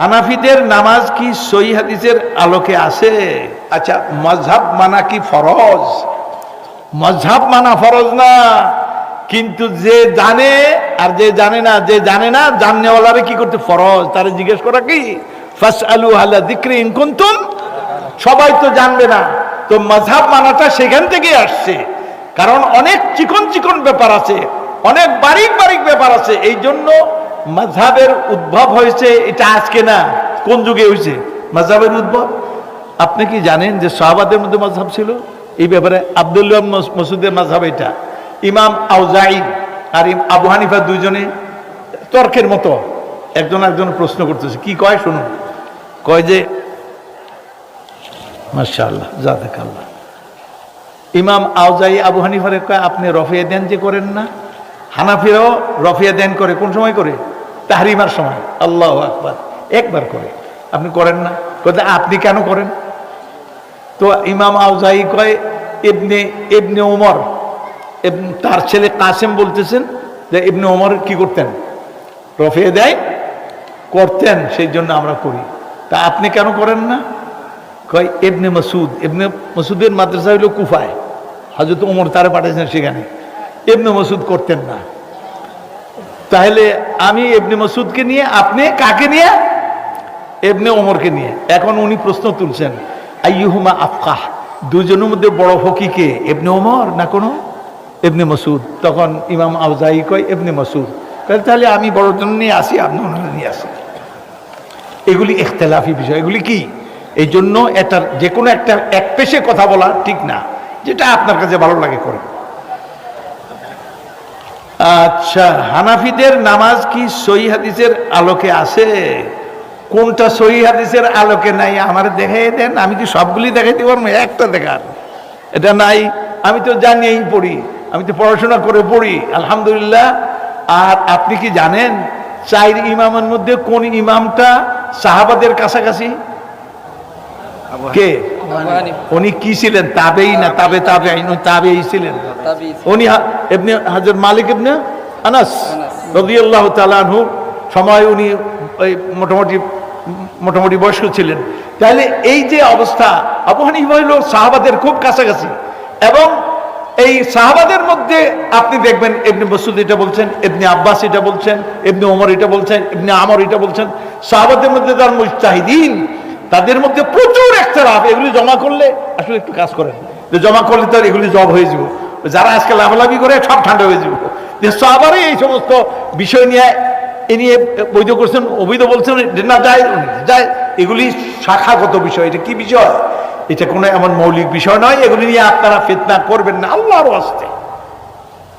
হানাফিদের নামাজ কি সই হাদিসের আলোকে আছে? আচ্ছা মজহাব মানা কি ফরজ? মজহাব মানা ফরজ না। কিন্তু যে জানে আর যে জানে না, যে জানে না, জাননেওয়ালারে কি করতে ফরজ? তারা জিজ্ঞেস করা কি? ফাস আলু আল্লাহ দিক্রি ইনকুন্তুম সবাই তো জানবে না। তো মজহাব মানাটা সেখান থেকে আসছে। কারণ অনেক চিকন চিকন ব্যাপার আছে। অনেক বারিক বারিক ব্যাপার আছে। এই জন্য মজহাবের উদ্ভব হয়েছে, এটা আজকে না, কোন যুগে হয়েছে? মজহাবের উদ্ভব? আপনি কি জানেন যে শাহবাদের মধ্যে মজহাব ছিল? এই ব্যাপারে আবদুল্লাহ মস- মসুদের মজহাব এটা। ইমাম আউজাই আর আবু হানিফা দুইজনে তর্কের মতো একজন একজন প্রশ্ন করতেছে। কি কয় শুনুন। কয় যে, মাশাআল্লাহ জাদেক আল্লাহ ইমাম আউজাই আবু হানিফারে কয়, আপনি রফিয়া দেন যে করেন না? হানাফিরাও রফিয়া দেন করে। কোন সময় করে? তাহরিমার সময়। আল্লাহ আকবার। একবার করে। আপনি করেন না? কথা আপনি কেন করেন? তো ইমাম আউজাই কয়, ইবনে ইবনে ওমর তার ছেলে কাসেম বলতেছেন যে, ইবনে ওমর কি করতেন? রফিয়ে দেয়, করতেন সেই জন্য আমরা করি। তা আপনি কেন করেন না? কয় এবনে মাসুদ এবনে মাসুদের মাদ্রাসা হইল কুফায়। হজরত ওমর তারা পাঠিয়েছেন সেখানে। এবনে মাসুদ করতেন না। তাহলে আমি এবনে মসুদকে নিয়ে, আপনি কাকে নিয়ে? এবনে ওমরকে নিয়ে। এখন উনি প্রশ্ন তুলছেন, আইয়ুহুমা আফকাহ? দুজনের মধ্যে বড় ফকিকে এবনে ওমর না কোনো? এবনে মসুদ তখন ইমাম আউজাই কয় এবনে মসুদ তাহলে আমি বড়জন নিয়ে আসি, আপনি ওনারা নিয়ে আসি এগুলি ইখতলাফি বিষয়। এগুলি কি? এই জন্য এটার যে কোনো একটা এক পেশে কথা বলা ঠিক না, যেটা আপনার কাছে ভালো লাগে করেন। আচ্ছা হানাফিদের নামাজ কি সই হাদিসের আলোকে আছে? কোনটা সই হাদিসের আলোকে নাই? আমার দেখাই দেন আমি কি সবগুলি দেখাইতে পারব? একটা দেখার এটা নাই আমি তো জানিয়েই পড়ি আমি তো পড়াশোনা করে পড়ি আলহামদুলিল্লাহ। আর আপনি কি জানেন চাইর ইমামের মধ্যে কোন ইমামটা সাহাবাদের কাছাকাছি? কে? উনি কি ছিলেন? তাবেই না তাবে তাবে তাবেই ছিলেন। উনি এমনি হাজর মালিক এমনি আনাস রদিয়াল্লাহ তালানহু সময় উনি ওই মোটামুটি মোটামুটি বয়স্ক ছিলেন। তাহলে এই যে অবস্থা আবু হানিফা হইল সাহাবাদের খুব কাছাকাছি। এবং এই সাহাবাদের মধ্যে আপনি দেখবেন এমনি মসুদ এটা বলছেন এমনি আব্বাস এটা বলছেন এমনি ওমর এটা বলছেন এমনি আমর এটা বলছেন। সাহাবাদের মধ্যে তার মুস্তাহিদিন তাদের মধ্যে প্রচুর একটা লাভ এগুলি জমা করলে আসলে একটু কাজ করেন। যে জমা করলে তো এগুলি জব হয়ে যাব। যারা আজকে লাভালাভি করে, সব ঠান্ডা হয়ে যাব। যে সবারই এই সমস্ত বিষয় নিয়ে এ নিয়ে বৈধ করছেন, অবৈধ বলছেন না যায় যায় এগুলি শাখাগত বিষয়। এটা কি বিষয়? এটা কোনো এমন মৌলিক বিষয় নয়। এগুলি নিয়ে আপনারা ফেতনা করবেন না। আল্লাহর আসতে